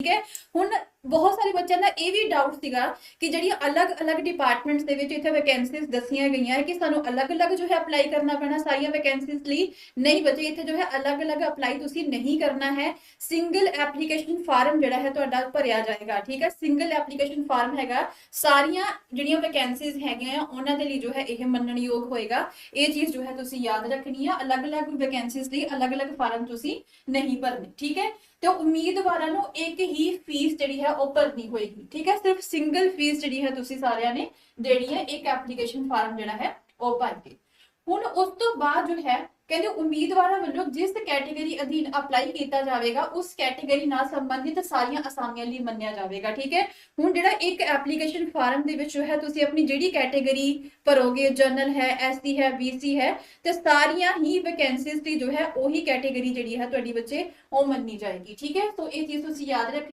ਠੀਕ ਹੈ ਹੁਣ ਬਹੁਤ ਸਾਰੇ ਬੱਚਿਆਂ ਦਾ ਇਹ ਵੀ ਡਾਊਟ ਸੀਗਾ ਕਿ ਜਿਹੜੀਆਂ ਅਲੱਗ-ਅਲੱਗ ਡਿਪਾਰਟਮੈਂਟਸ ਦੇ ਵਿੱਚ ਇੱਥੇ ਵੈਕੈਂਸੀਜ਼ ਦੱਸੀਆਂ ਗਈਆਂ ਹੈ ਕਿ ਸਾਨੂੰ ਅਲੱਗ-ਅਲੱਗ ਜੋ ਹੈ ਅਪਲਾਈ ਕਰਨਾ ਪੈਣਾ ਸਾਰੀਆਂ ਵੈਕੈਂਸੀਜ਼ ਲਈ ਨਹੀਂ ਬੱਚੇ ਇੱਥੇ ਜੋ ਹੈ ਅਲੱਗ-ਅਲੱਗ ਅਪਲਾਈ ਤੁਸੀਂ ਨਹੀਂ ਕਰਨਾ ਹੈ ਸਿੰਗਲ ਐਪਲੀਕੇਸ਼ਨ ਫਾਰਮ ਜਿਹੜਾ ਹੈ ਤੁਹਾਡਾ ਭਰਿਆ ਜਾਏਗਾ ਠੀਕ ਹੈ ਸਿੰਗਲ ਐਪਲੀਕੇਸ਼ਨ ਫਾਰਮ ਹੈਗਾ ਸਾਰੀਆਂ ਜਿਹੜੀਆਂ ਵੈਕੈਂਸੀਜ਼ ਹੈਗੀਆਂ ਆ ਉਹਨਾਂ ਦੇ ਲਈ ਜੋ ਹੈ ਇਹ ਮੰਨਣਯੋਗ ਹੋਏਗਾ ਇਹ ਚੀਜ਼ ਜੋ ਹੈ ਤੁਸੀਂ ਯਾਦ ਰੱਖਣੀ ਆ ਅਲੱਗ-ਅਲੱਗ ਵੈਕੈਂਸੀਜ਼ ਲਈ ਅਲੱਗ-ਅਲੱਗ ਫਾਰਮ ਤੁਸੀਂ ਨਹੀਂ ਭਰਨੇ ਠੀਕ ਹੈ ਤੇ ਉਮੀਦਵਾਰਾਂ ਨੂੰ ਇੱਕ ਹੀ ਫੀਸ ਜਿਹੜੀ ਹੈ ਉਹ ਭਰਨੀ ਹੋਏਗੀ ਠੀਕ ਹੈ ਸਿਰਫ ਸਿੰਗਲ ਫੀਸ ਜਿਹੜੀ ਹੈ ਤੁਸੀਂ ਸਾਰਿਆਂ ਨੇ ਦੇਣੀ ਹੈ ਇੱਕ ਐਪਲੀਕੇਸ਼ਨ ਫਾਰਮ ਜਿਹੜਾ ਹੈ ਉਹ ਭਰ ਕੇ ਹੁਣ ਉਸ ਤੋਂ ਬਾਅਦ ਜੋ ਹੈ ਕਹਿੰਦੇ ਉਮੀਦਵਾਰਾਂ ਵੱਲੋਂ ਜਿਸ ਕੈਟਾਗਰੀ ਅਧੀਨ ਅਪਲਾਈ ਕੀਤਾ ਜਾਵੇਗਾ ਉਸ ਕੈਟਾਗਰੀ ਨਾਲ ਸੰਬੰਧਿਤ ਸਾਰੀਆਂ ਅਸਾਮੀਆਂ ਲਈ ਮੰਨਿਆ ਜਾਵੇਗਾ ਠੀਕ ਹੈ ਹੁਣ ਜਿਹੜਾ ਇੱਕ ਐਪਲੀਕੇਸ਼ਨ ਫਾਰਮ ਦੇ ਵਿੱਚ ਜੋ ਹੈ ਤੁਸੀਂ ਆਪਣੀ ਜਿਹੜੀ ਕੈਟਾਗਰੀ ਭਰੋਗੇ ਜਨਰਲ ਹੈ ਐਸਸੀ ਹੈ ਬੀਸੀ ਹੈ ਤੇ ਸਾਰੀਆਂ ਹੀ ਵੈਕੈਂਸੀਜ਼ ਦੀ ਜੋ ਹੈ ਉਹੀ ਕੈਟਾਗਰੀ ਜਿਹੜੀ ਹੈ ਤੁਹਾਡੀ ਬੱਚੇ ਉਹ ਮੰਨੀ ਜਾਏਗੀ ਠੀਕ ਹੈ ਸੋ ਇਹ ਚੀਜ਼ ਤੁਸੀਂ ਯਾਦ ਰੱਖ